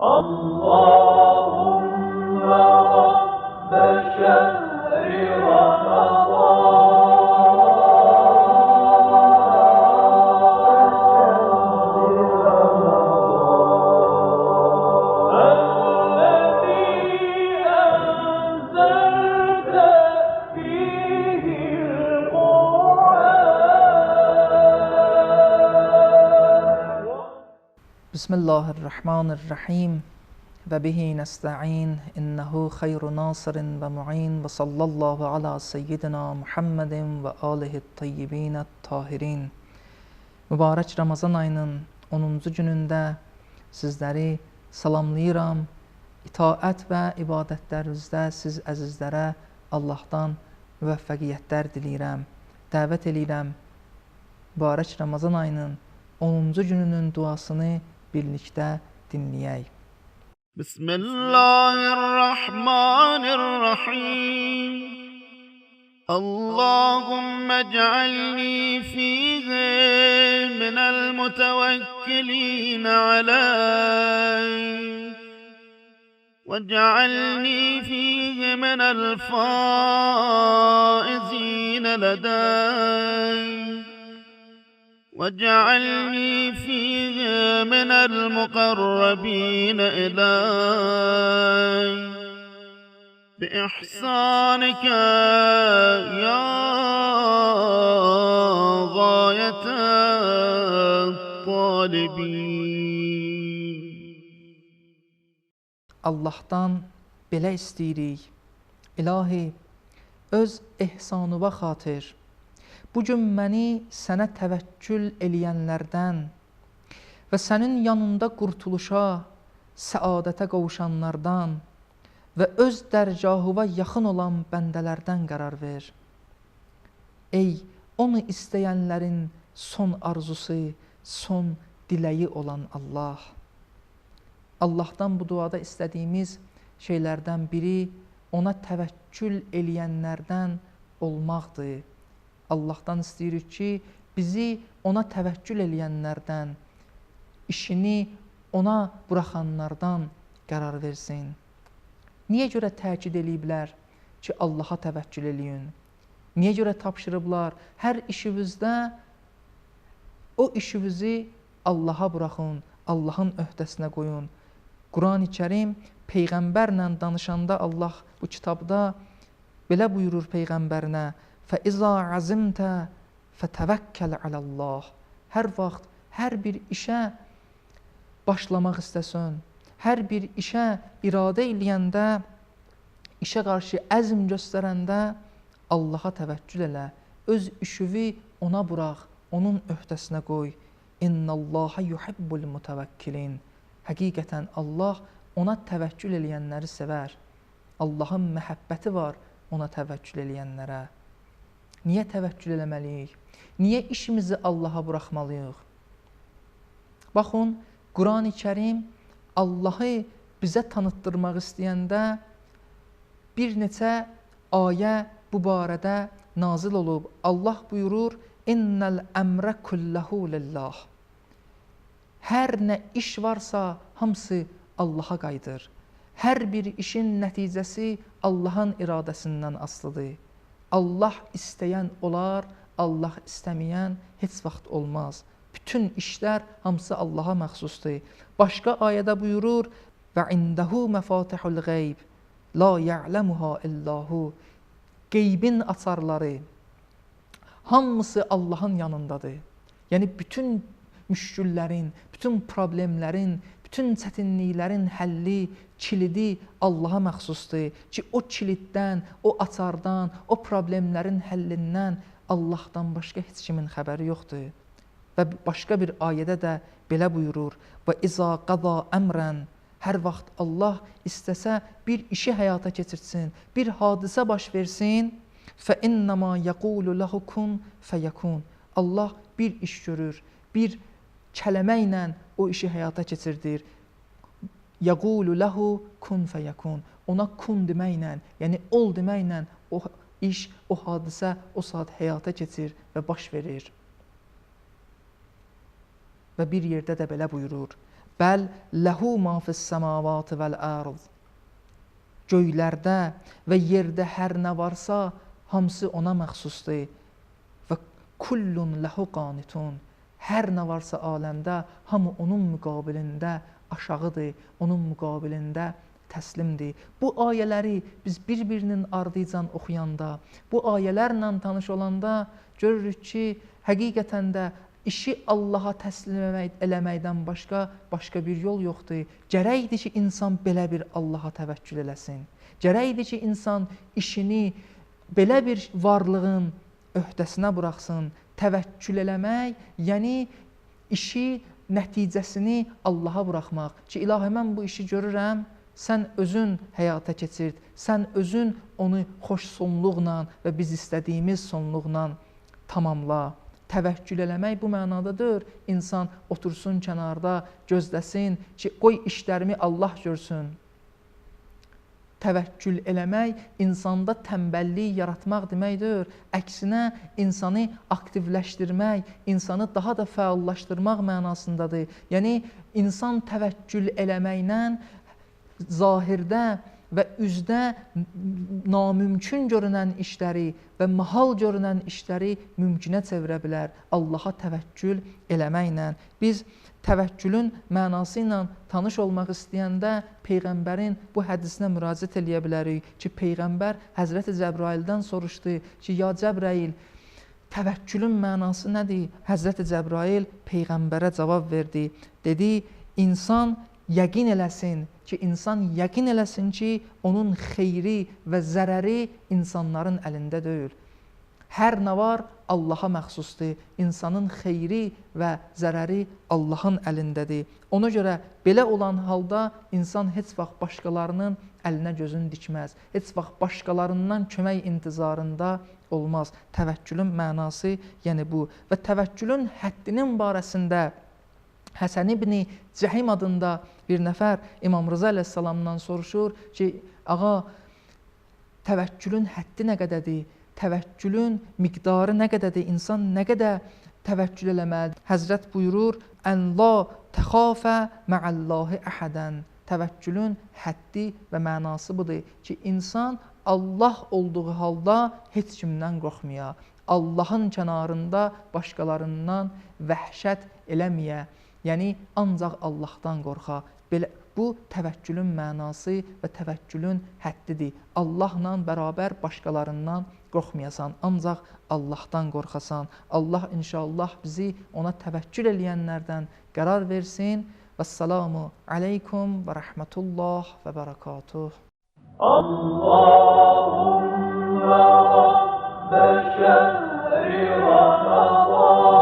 Allah. بسم الله الرحمن الرحیم و به نستعین انه خیر ناصر و معین و صلی الله علی سیدنا محمد و آله الطیبین الطاهرین Mübarək Ramazan ayının 10-cu günündə sizləri salamlayıram. İtaət və ibadətlərinizdə siz əzizlərə Allahdan müvəffəqiyyətlər diləyirəm. Dəvət eləyirəm. Mübarək Ramazan ayının 10-cu gününün duasını بسم الله الرحمن الرحيم. اللهم اجعلني فيه من المتوكلين عليك. واجعلني فيه من الفائزين لديك. واجعلني فيه من المقربين إليك بإحسانك يا غاية الطالبين. Allahdan belə istəyirik. İlahi, öz ehsanına xatir. Bu gün məni sənə təvəkkül eləyənlərdən və sənin yanında qurtuluşa, səadətə qovuşanlardan və öz dərgahına yaxın olan bəndələrdən qərar ver. Ey onu istəyənlərin son arzusu, son diləyi olan Allah. Allahdan bu duada istədiyimiz şeylərdən biri ona təvəkkül eləyənlərdən olmaqdır. Allahdan istəyirik ki, bizi ona təvəkkül eləyənlərdən, işini ona buraxanlardan qərar versin. Niyə görə təkid eləyiblər ki, Allaha təvəkkül eləyin? Niyə görə tapşırıblar hər işinizdə o işinizi Allaha buraxın, Allahın öhdəsinə qoyun. Qurani-Kərim peyğəmbərlə danışanda Allah bu kitabda belə buyurur peyğəmbərinə: "Fəiza azimtə fətəvəkkəl alallah." Hər vaxt hər bir işə başlamaq istəsən, hər bir işə iradə eləyəndə, işə qarşı əzm göstərəndə Allaha təvəkkül elə. Öz işini ona burax, onun öhdəsinə qoy. İnnallaha yuhibbul mutavakkilin. Həqiqətən Allah ona təvəkkül eləyənləri sevər. Allahın məhəbbəti var ona təvəkkül eləyənlərə. Niyə təvəkkül eləməliyik? Niyə işimizi Allaha buraxmalıyıq? Baxın, Qurani-Kərim Allahı bizə tanıtdırmaq istəyəndə bir neçə ayə bu barədə nazil olub. Allah buyurur: "İnnel əmrə kulluhu lillah." Hər nə iş varsa, hamısı Allaha qayıdır. Hər bir işin nəticəsi Allahın iradəsindən asılıdır. Allah istəyən olar, Allah istəməyən heç vaxt olmaz. Bütün işlər hamısı Allaha məxsusdur. Başqa ayədə buyurur: "Və indehu məfatihul qeyb, la ya'lemuha illahu." Qeybin açarları hamısı Allahın yanındadır. Yəni bütün müşküllərin, bütün problemlərin, bütün çətinliklərin həlli, kilidi Allaha məxsusdur ki, o kiliddən, o açardan, o problemlərin həllindən Allahdan başqa heç kimin xəbəri yoxdur. Və başqa bir ayədə də belə buyurur: "Və iza qada əmrən" Hər vaxt Allah istəsə bir işi həyata keçirsin, bir hadisə baş versin, fə innama yaqulu lahu kun fəyakun. Allah bir iş görür, bir kələmə ilə o işi həyata keçirdir. Yaqulu lahu kun fəyakun. Ona kun deməklə, yəni ol deməklə o iş, o hadisə o saat həyata keçir və baş verir. Və bir yerdə də belə buyurur: Bəl ləhu ma fis səmavati vəl ərd. Göylərdə və yerdə hər nə varsa, hamısı ona məxsusdur. Və kullun ləhu qanitun. Hər nə varsa aləmdə, hamı onun müqabilində aşağıdır, onun müqabilində təslimdir. Bu ayələri biz bir-birinin ardıcan oxuyanda, bu ayələrlə tanış olanda görürük ki, həqiqətən də işi Allaha təslim eləmək, eləməkdən başqa başqa bir yol yoxdur. Gərəkdir ki, insan belə bir Allaha təvəkkül eləsin. Gərəkdir ki, insan işini belə bir varlığın öhdəsinə buraxsın. Təvəkkül eləmək, yəni işi nəticəsini Allaha buraxmaq. Ki, ilahi mən bu işi görürəm, sən özün həyata keçirt. Sən özün onu xoş sonluqla və biz istədiyimiz sonluqla tamamla. Təvəkkül eləmək bu mənadadır. İnsan otursun kənarda, gözləsin ki, qoy işlərimi Allah görsün. Təvəkkül eləmək insanda tənbəllik yaratmaq deməkdir. Əksinə insanı aktivləşdirmək, insanı daha da fəallaşdırmaq mənasındadır. Yəni insan təvəkkül eləməklə zahirdə və üzdə namümkün görünən işləri və mahal görünən işləri mümkünə çevirə bilər. Allaha təvəkkül eləməklə biz təvəkkülün mənası ilə tanış olmaq istəyəndə peyğəmbərin bu hədisinə müraciət eləyə bilərik ki, peyğəmbər Həzrəti Cəbraildən soruşdu ki, ya Cəbrail, təvəkkülün mənası nədir? Həzrəti Cəbrail peyğəmbərə cavab verdi. Dedi, insan yəqin eləsin ki, insan yəqin eləsin ki, onun xeyri və zərəri insanların əlində deyil. Hər nə var Allaha məxsusdur. İnsanın xeyri və zərəri Allahın əlindədir. Ona görə belə olan halda insan heç vaxt başqalarının əlinə gözünü dikməz. Heç vaxt başqalarından kömək intizarında olmaz. Təvəkkülün mənası yəni bu və təvəkkülün həddinin barəsində Həsən ibn Cəhim adında bir nəfər İmam Rıza əleyhissalamdan soruşur ki, ağa təvəkkülün həddi nə qədərdir? təvəkkülün miqdarı nə qədərdir? İnsan nə qədər təvəkkül eləməlidir? Həzrət buyurur: "Ən la təxafə ma'allahi ahadan." Təvəkkülün həddi və mənası budur ki, insan Allah olduğu halda heç kimdən qorxmaya, Allahın kənarında başqalarından vəhşət eləməyə, Yəni ancaq Allahdan qorxa. Belə bu təvəkkülün mənası və təvəkkülün həddidir. Allahla bərabər başqalarından qorxmayasan, ancaq Allahdan qorxasan. Allah inşallah bizi ona təvəkkül eləyənlərdən qərar versin. Vəssalamu aleykum və rəhmətullah və bərəkatuh. Allahumma Rabbə şəhri Ramazan